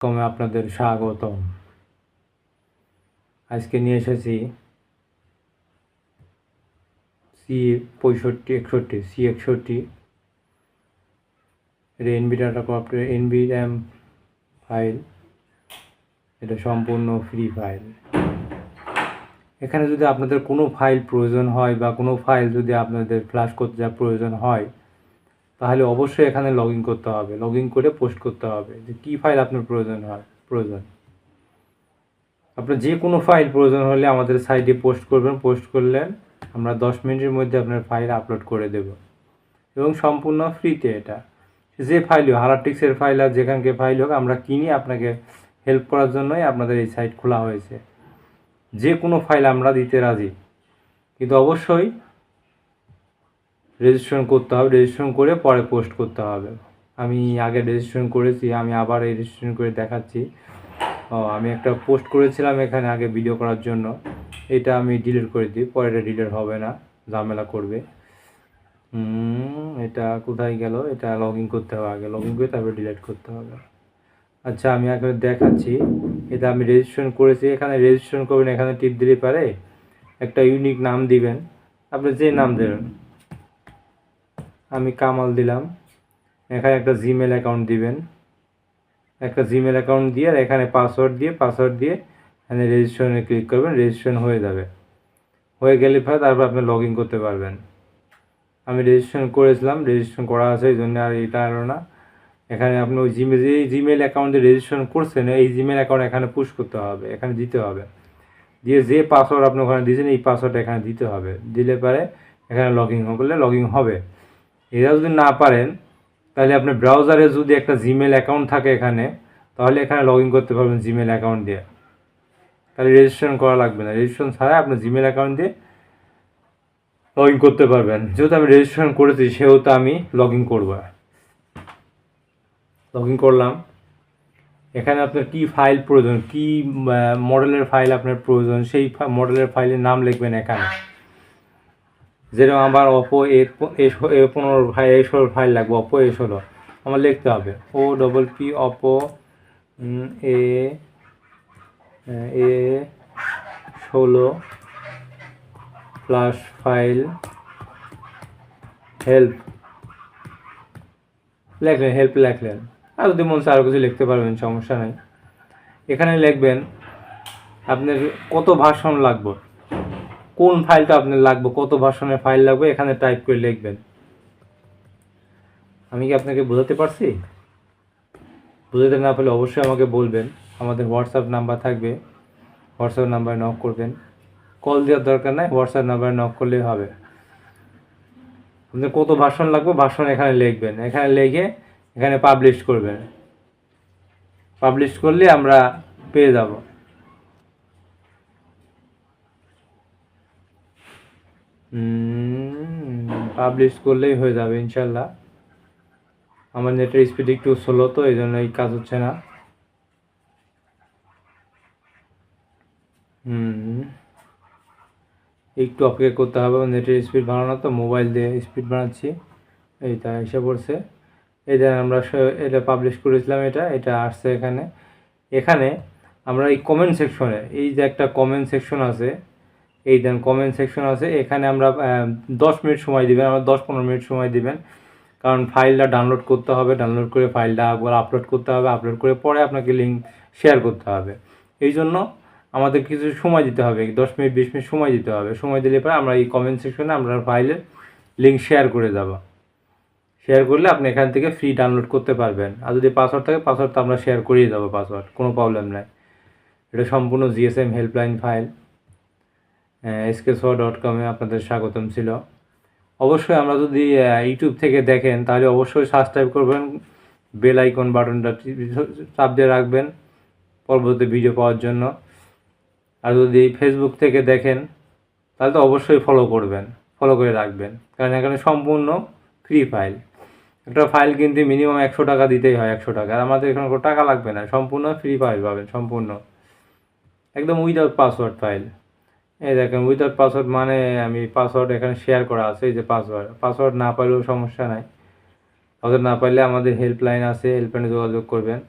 কমে আপনাদের স্বাগতম। আজকে নিয়ে এসেছি সি পঁয়ষট্টি, একষট্টি, সি একষট্টি। এটা NB data corporate NB RAM file এটা সম্পূর্ণ ফ্রি ফাইল এখানে যদি আপনাদের কোনো ফাইল প্রয়োজন হয় বা কোনো ফাইল যদি আপনাদের ফ্লাশ করতে যা প্রয়োজন হয় তাহলে অবশ্যই এখানে লগ ইন করতে হবে। লগ ইন করে পোস্ট করতে হবে যে কী ফাইল আপনার প্রয়োজন হয়, প্রয়োজন। আপনার যে কোনো ফাইল প্রয়োজন হলে আমাদের সাইটে পোস্ট করবেন। পোস্ট করলেন, আমরা দশ মিনিটের মধ্যে আপনার ফাইল আপলোড করে দেব। এবং সম্পূর্ণ ফ্রিতে এটা। যে ফাইল হোক হারাটিক্সের ফাইল আর যেখানকে ফাইল হোক, আমরা কিনি আপনাকে হেল্প করার জন্যই আপনাদের এই সাইট খোলা হয়েছে। যে কোনো ফাইল আমরা দিতে রাজি। কিন্তু অবশ্যই রেজিস্ট্রেশন করতে হবে রেজিস্ট্রেশন করে পরে পোস্ট করতে হবে। আমি আগে রেজিস্ট্রেশন করেছি, আমি আবার রেজিস্ট্রেশন করে দেখাচ্ছি। ও, আমি একটা পোস্ট করেছিলাম এখানে আগে ভিডিও করার জন্য। এটা আমি ডিলিট করে দিই পরে এটা ডিলিট হবে না, ঝামেলা করবে। এটা কোথায় গেল? এটা লগ ইন করতে হবে আগে লগ ইন করে তারপরে ডিলিট করতে হবে। আচ্ছা আমি আগে দেখাচ্ছি। এটা আমি রেজিস্ট্রেশন করেছি, এখানে রেজিস্ট্রেশন করবেন, এখানে টিপ দিলে পারে একটা ইউনিক নাম দিবেন। আপনি যে নাম দেবেন। আমি কামাল দিলাম। এখানে একটা জিমেল অ্যাকাউন্ট দিবেন। একটা জিমেল অ্যাকাউন্ট দিয়ে আর এখানে পাসওয়ার্ড দিয়ে পাসওয়ার্ড দিয়ে এখানে রেজিস্ট্রেশনে ক্লিক করবেন রেজিস্ট্রেশন হয়ে যাবে। হয়ে গেলে পরে তারপর আপনি লগ ইন করতে পারবেন। আমি রেজিস্ট্রেশন করেছিলাম রেজিস্ট্রেশন করা আছে, এই জন্য আর এটা আরও না। এখানে আপনি ওই জিমেল যে জিমেল অ্যাকাউন্টে রেজিস্ট্রেশন করছেন, এই জিমেল অ্যাকাউন্ট এখানে পুশ করতে হবে, এখানে দিতে হবে। দিয়ে যে পাসওয়ার্ড আপনি ওখানে দিয়েছেন, এই পাসওয়ার্ড এখানে দিতে হবে। দিলে পরে এখানে লগ ইন করলে লগ ইন হবে। এরা যদি না পারেন, তাহলে আপনার ব্রাউজারে যদি একটা জিমেল অ্যাকাউন্ট থাকে এখানে, তাহলে এখানে লগ ইন করতে পারবেন জিমেল অ্যাকাউন্ট দিয়ে। তাহলে রেজিস্ট্রেশন করা লাগবে না। রেজিস্ট্রেশন ছাড়া আপনার জিমেল অ্যাকাউন্ট দিয়ে লগ ইন করতে পারবেন। যেহেতু আমি রেজিস্ট্রেশন করেছি, সেহেতু আমি লগ ইন করব। লগ ইন করলাম। এখানে আপনার কি ফাইল প্রয়োজন, কি মডেলের ফাইল আপনার প্রয়োজন, সেই মডেলের ফাইলের নাম লিখবেন এখানে। যেরকম আমার অপো এ এ পনেরো ফাইল এ ষোলো ফাইল লাগবে অপো এ ষোলো। আমার লিখতে হবে। O double P Oppo A A, ষোলো প্লাস ফাইল হেল্প লেখলেন হেল্প লেখলেন। আর যদি মন আরও কিছু লিখতে পারবেন, সমস্যা নেই। এখানে লিখবেন, আপনার কত ভাষণ লাগবে? কোন ফাইলটা আপনার লাগবে, কত ভাষণের ফাইল লাগবে, এখানে টাইপ করে লিখবেন। আমি কি আপনাকে বোঝাতে পারছি? বোঝাতে না পারলে অবশ্যই আমাকে বলবেন। আমাদের হোয়াটসঅ্যাপ নাম্বার থাকবে। হোয়াটসঅ্যাপ নাম্বারে নক করবেন। কল দেওয়ার দরকার নাই হোয়াটসঅ্যাপ নাম্বারে নক করলেই হবে। আপনার কত ভাষণ লাগবে ভাষণ এখানে লিখবেন। এখানে লিখে এখানে পাবলিশ করবেন। পাবলিশ করলে আমরা পেয়ে যাব। পাবলিশ করলেই হয়ে যাবে, ইনশাল্লাহ। আমার নেটের স্পিড একটু স্লো তো, এই জন্য এই কাজ হচ্ছে না। হুম, একটু অপেক্ষা করতে হবে নেটের স্পিড বাড়ানো তো মোবাইল দিয়ে স্পিড বাড়াচ্ছি এইটা এসে পড়ছে। এটা আমরা এটা পাবলিশ করেছিলাম এটা এটা আসছে এখানে। এখানে আমরা এই কমেন্ট সেকশনে এই যে একটা কমেন্ট সেকশন আছে এই দেন কমেন্ট সেকশন আছে। এখানে আমরা দশ মিনিট সময় দিবেন, আমরা দশ পনেরো মিনিট সময় দিবেন। কারণ ফাইলটা ডাউনলোড করতে হবে ডাউনলোড করে ফাইলটা একবার আপলোড করতে হবে আপলোড করে পরে আপনাকে লিঙ্ক শেয়ার করতে হবে। এই জন্য আমাদের কিছু সময় দিতে হবে, দশ মিনিট বিশ মিনিট সময় দিতে হবে। সময় দিলে পরে আমরা এই কমেন্ট সেকশনে আমরা ফাইলের লিঙ্ক শেয়ার করে যাব। শেয়ার করলে আপনি এখান থেকে ফ্রি ডাউনলোড করতে পারবেন। আর যদি পাসওয়ার্ড থাকে পাসওয়ার্ড তো আমরা শেয়ার করিয়ে দেবো পাসওয়ার্ড কোনো প্রবলেম নাই। এটা সম্পূর্ণ জিএসএম হেল্পলাইন ফাইল এসকে স ডট কমে আপনাদের স্বাগতম ছিল। অবশ্যই আমরা যদি ইউটিউব থেকে দেখেন, তাহলে অবশ্যই সাবস্ক্রাইব করবেন বেল আইকন বাটনটা চাপ দিয়ে রাখবেন পরবর্তী ভিডিও পাওয়ার জন্য। আর যদি ফেসবুক থেকে দেখেন, তাহলে তো অবশ্যই ফলো করবেন ফলো করে রাখবেন। কারণ এখানে সম্পূর্ণ ফ্রি ফাইল একটা ফাইল কিনতে মিনিমাম একশো টাকা দিতেই হয়, একশো টাকা। আর আমাদের এখানে টাকা লাগবে না, সম্পূর্ণ ফ্রি ফাইল পাবেন, সম্পূর্ণ। একদম উইদাউট পাসওয়ার্ড ফাইল এই দেখেন উইদাউট পাসওয়ার্ড মানে আমি পাসওয়ার্ড এখানে শেয়ার করা আছে, এই যে পাসওয়ার্ড পাসওয়ার্ড না পাইলেও সমস্যা নাই। পাসওয়ার্ড না পাইলে আমাদের হেল্পলাইন আছে হেল্পলাইনে যোগাযোগ করবেন।